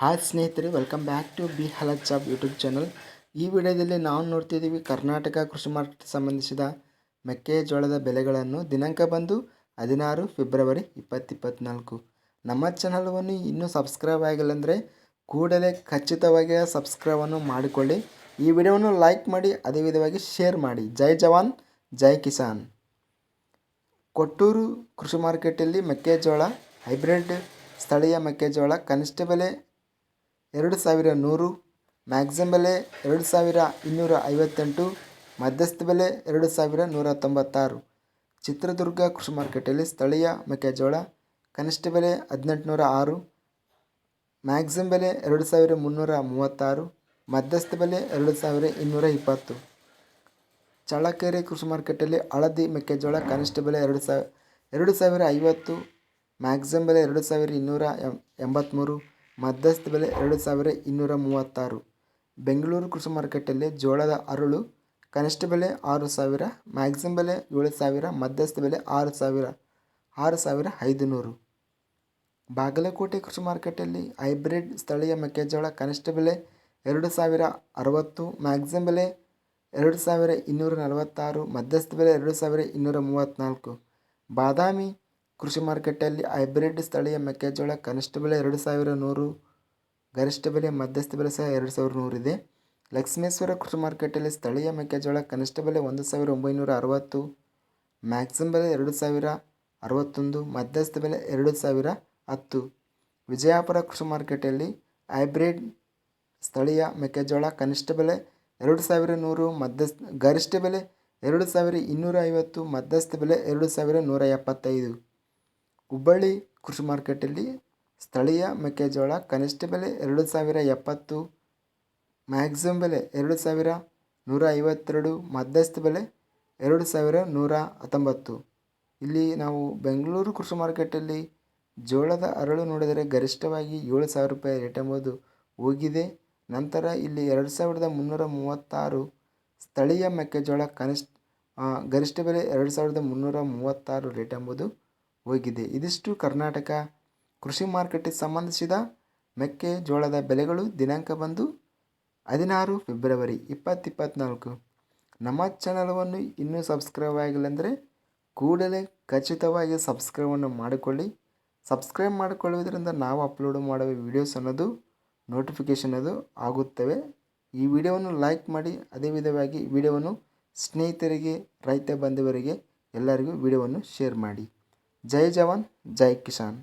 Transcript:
Hi ಸ್ನೇಹಿತರೆ welcome back to B health job YouTube channel ಈ ವಿಡಿಯೋದಲ್ಲಿ ನಾವು ನೋಡ್ತಿದ್ದೀವಿ ಕರ್ನಾಟಕ ಕೃಷಿ ಮಾರ್ಕೆಟ್ ಸಂಬಂಧಿಸಿದ ಮೆಕ್ಕೆಜೋಳದ ಬೆಲೆಗಳನ್ನು. ದಿನಾಂಕ ಬಂದು ಹದಿನಾರು ಫೆಬ್ರವರಿ ಇಪ್ಪತ್ತಿಪ್ಪತ್ನಾಲ್ಕು. ನಮ್ಮ ಚಾನಲವನ್ನು ಇನ್ನೂ ಸಬ್ಸ್ಕ್ರೈಬ್ ಆಗಿಲ್ಲ ಅಂದರೆ ಕೂಡಲೇ ಖಚಿತವಾಗಿ ಸಬ್ಸ್ಕ್ರೈಬನ್ನು ಮಾಡಿಕೊಳ್ಳಿ. ಈ ವಿಡಿಯೋವನ್ನು ಲೈಕ್ ಮಾಡಿ, ಅದೇ ವಿಧವಾಗಿ ಶೇರ್ ಮಾಡಿ. ಜೈ ಜವಾನ್, ಜೈ ಕಿಸಾನ್. ಕೊಟ್ಟೂರು ಕೃಷಿ ಮಾರ್ಕೆಟಲ್ಲಿ ಮೆಕ್ಕೆಜೋಳ ಹೈಬ್ರಿಡ್ ಸ್ಥಳೀಯ ಮೆಕ್ಕೆಜೋಳ, ಕನಿಷ್ಠ ಬೆಲೆ ಎರಡು ಸಾವಿರ ನೂರು, ಮ್ಯಾಕ್ಸಿಮ್ ಬೆಲೆ ಎರಡು ಸಾವಿರ ಇನ್ನೂರ ಐವತ್ತೆಂಟು, ಮಧ್ಯಸ್ಥ ಬೆಲೆ ಎರಡು ಸಾವಿರ ನೂರ ತೊಂಬತ್ತಾರು ಚಿತ್ರದುರ್ಗ ಕೃಷಿ ಮಾರ್ಕೆಟಲ್ಲಿ ಸ್ಥಳೀಯ ಮೆಕ್ಕೆಜೋಳ, ಕನಿಷ್ಠ ಬೆಲೆ ಹದಿನೆಂಟುನೂರ ಆರು, ಮ್ಯಾಕ್ಸಿಮ್ ಬೆಲೆ ಎರಡು ಸಾವಿರ ಮುನ್ನೂರ ಮೂವತ್ತಾರು, ಮಧ್ಯಸ್ಥ ಬೆಲೆ ಎರಡು ಸಾವಿರ ಇನ್ನೂರ ಇಪ್ಪತ್ತು. ಚಳ್ಳಕೆರೆ ಕೃಷಿ ಮಾರ್ಕೆಟಲ್ಲಿ ಹಳದಿ ಮೆಕ್ಕೆಜೋಳ ಕನಿಷ್ಠ ಬೆಲೆ ಎರಡು ಸಾವಿರ ಎರಡು ಸಾವಿರ ಐವತ್ತು, ಮ್ಯಾಕ್ಸಿಮ್ ಬೆಲೆ ಎರಡು ಸಾವಿರ ಇನ್ನೂರ ಎಂಬತ್ತ್ಮೂರು. ಮಧ್ಯಸ್ಥ ಬೆಲೆ ಎರಡು ಸಾವಿರ ಇನ್ನೂರ ಮೂವತ್ತಾರು. ಬೆಂಗಳೂರು ಕೃಷಿ ಮಾರುಕಟ್ಟೆಯಲ್ಲಿ ಜೋಳದ ಅರಳು ಕನಿಷ್ಠ ಬೆಲೆ ಆರು ಸಾವಿರ ಮ್ಯಾಕ್ಸಿಮಮ್ ಬೆಲೆ ಏಳು ಸಾವಿರ, ಮಧ್ಯಸ್ಥ ಬೆಲೆ ಆರು ಸಾವಿರ ಆರು ಸಾವಿರ ಐದು ನೂರು ಬಾಗಲಕೋಟೆ ಕೃಷಿ ಮಾರುಕಟ್ಟೆಯಲ್ಲಿ ಹೈಬ್ರಿಡ್ ಸ್ಥಳೀಯ ಮೆಕ್ಕೆಜೋಳ ಕನಿಷ್ಠ ಬೆಲೆ ಎರಡು ಸಾವಿರ ಅರವತ್ತು ಮ್ಯಾಕ್ಸಿಮಮ್ ಬೆಲೆ ಎರಡು ಸಾವಿರ ಇನ್ನೂರ ನಲವತ್ತಾರು, ಮಧ್ಯಸ್ಥ ಬೆಲೆ ಎರಡು ಸಾವಿರ ಇನ್ನೂರ ಮೂವತ್ತ್ನಾಲ್ಕು. ಬಾದಾಮಿ ಕೃಷಿ ಮಾರುಕಟ್ಟೆಯಲ್ಲಿ ಹೈಬ್ರಿಡ್ ಸ್ಥಳೀಯ ಮೆಕ್ಕೆಜೋಳ ಕನಿಷ್ಠ ಬೆಲೆ ಎರಡು ಸಾವಿರ ನೂರು, ಗರಿಷ್ಠ ಬೆಲೆ ಮಧ್ಯಸ್ಥ ಬೆಲೆ ಸಹ ಎರಡು ಸಾವಿರ ನೂರಿದೆ ಲಕ್ಷ್ಮೇಶ್ವರ ಕೃಷಿ ಮಾರ್ಕೆಟಲ್ಲಿ ಸ್ಥಳೀಯ ಮೆಕ್ಕೆಜೋಳ ಕನಿಷ್ಠ ಬೆಲೆ ಒಂದು ಸಾವಿರ ಒಂಬೈನೂರ ಅರವತ್ತು, ಮ್ಯಾಕ್ಸಿಮಮ್ ಬೆಲೆ ಎರಡು ಸಾವಿರ ಅರವತ್ತೊಂದು, ಮಧ್ಯಸ್ಥ ಬೆಲೆ ಎರಡು ಸಾವಿರ ಹತ್ತು. ವಿಜಯಪುರ ಕೃಷಿ ಮಾರ್ಕೆಟಲ್ಲಿ ಹೈಬ್ರಿಡ್ ಸ್ಥಳೀಯ ಮೆಕ್ಕೆಜೋಳ ಕನಿಷ್ಠ ಬೆಲೆ ಎರಡು ಸಾವಿರ ನೂರು, ಮಧ್ಯಸ್ಥ ಗರಿಷ್ಠ ಬೆಲೆ ಎರಡು ಸಾವಿರ ಇನ್ನೂರ ಐವತ್ತು, ಮಧ್ಯಸ್ಥ ಬೆಲೆ ಎರಡು ಸಾವಿರ ನೂರ ಎಪ್ಪತ್ತೈದು. ಹುಬ್ಬಳ್ಳಿ ಕೃಷಿ ಮಾರ್ಕೆಟಲ್ಲಿ ಸ್ಥಳೀಯ ಮೆಕ್ಕೆಜೋಳ ಕನಿಷ್ಠ ಬೆಲೆ ಎರಡು ಸಾವಿರ ಎಪ್ಪತ್ತು ಮ್ಯಾಕ್ಸಿಮಮ್ ಬೆಲೆ ಎರಡು ಸಾವಿರ ನೂರ ಐವತ್ತೆರಡು, ಮಧ್ಯಸ್ಥ ಬೆಲೆ ಎರಡು ಸಾವಿರ ನೂರ ಹತ್ತೊಂಬತ್ತು. ಇಲ್ಲಿ ನಾವು ಬೆಂಗಳೂರು ಕೃಷಿ ಮಾರ್ಕೆಟಲ್ಲಿ ಜೋಳದ ಅರಳು ನೋಡಿದರೆ ಗರಿಷ್ಠವಾಗಿ ಏಳು ಸಾವಿರ ರೂಪಾಯಿ ರೇಟ್ ಎಂಬುದು ಹೋಗಿದೆ. ನಂತರ ಇಲ್ಲಿ ಎರಡು ಸಾವಿರದ ಮುನ್ನೂರ ಮೂವತ್ತಾರು ಸ್ಥಳೀಯ ಮೆಕ್ಕೆಜೋಳ ಕನಿಷ್ಠ ಗರಿಷ್ಠ ಬೆಲೆ ಎರಡು ಸಾವಿರದ ಮುನ್ನೂರ ಮೂವತ್ತಾರು ರೇಟ್ ಎಂಬುದು ಹೋಗಿದೆ. ಇದಿಷ್ಟು ಕರ್ನಾಟಕ ಕೃಷಿ ಮಾರುಕಟ್ಟೆಗೆ ಸಂಬಂಧಿಸಿದ ಮೆಕ್ಕೆಜೋಳದ ಬೆಲೆಗಳು ದಿನಾಂಕ ಬಂದು ಹದಿನಾರು ಫೆಬ್ರವರಿ ಇಪ್ಪತ್ತಿಪ್ಪತ್ನಾಲ್ಕು. ನಮ್ಮ ಚಾನಲನ್ನು ಇನ್ನೂ ಸಬ್ಸ್ಕ್ರೈಬ್ ಆಗಿಲ್ಲ ಅಂದರೆ ಕೂಡಲೇ ಖಚಿತವಾಗಿ ಸಬ್ಸ್ಕ್ರೈಬನ್ನು ಮಾಡಿಕೊಳ್ಳಿ. ಸಬ್ಸ್ಕ್ರೈಬ್ ಮಾಡಿಕೊಳ್ಳುವುದರಿಂದ ನಾವು ಅಪ್ಲೋಡ್ ಮಾಡುವ ವಿಡಿಯೋಸ್ ಅನ್ನೋದು ನೋಟಿಫಿಕೇಷನ್ ಅದು ಆಗುತ್ತವೆ. ಈ ವಿಡಿಯೋವನ್ನು ಲೈಕ್ ಮಾಡಿ, ಅದೇ ವಿಧವಾಗಿ ವಿಡಿಯೋವನ್ನು ಸ್ನೇಹಿತರಿಗೆ, ರೈತ ಬಂಧುವರಿಗೆ ಎಲ್ಲರಿಗೂ ವಿಡಿಯೋವನ್ನು ಶೇರ್ ಮಾಡಿ. ಜೈ ಜವಾನ್ ಜೈ ಕಿಸಾನ್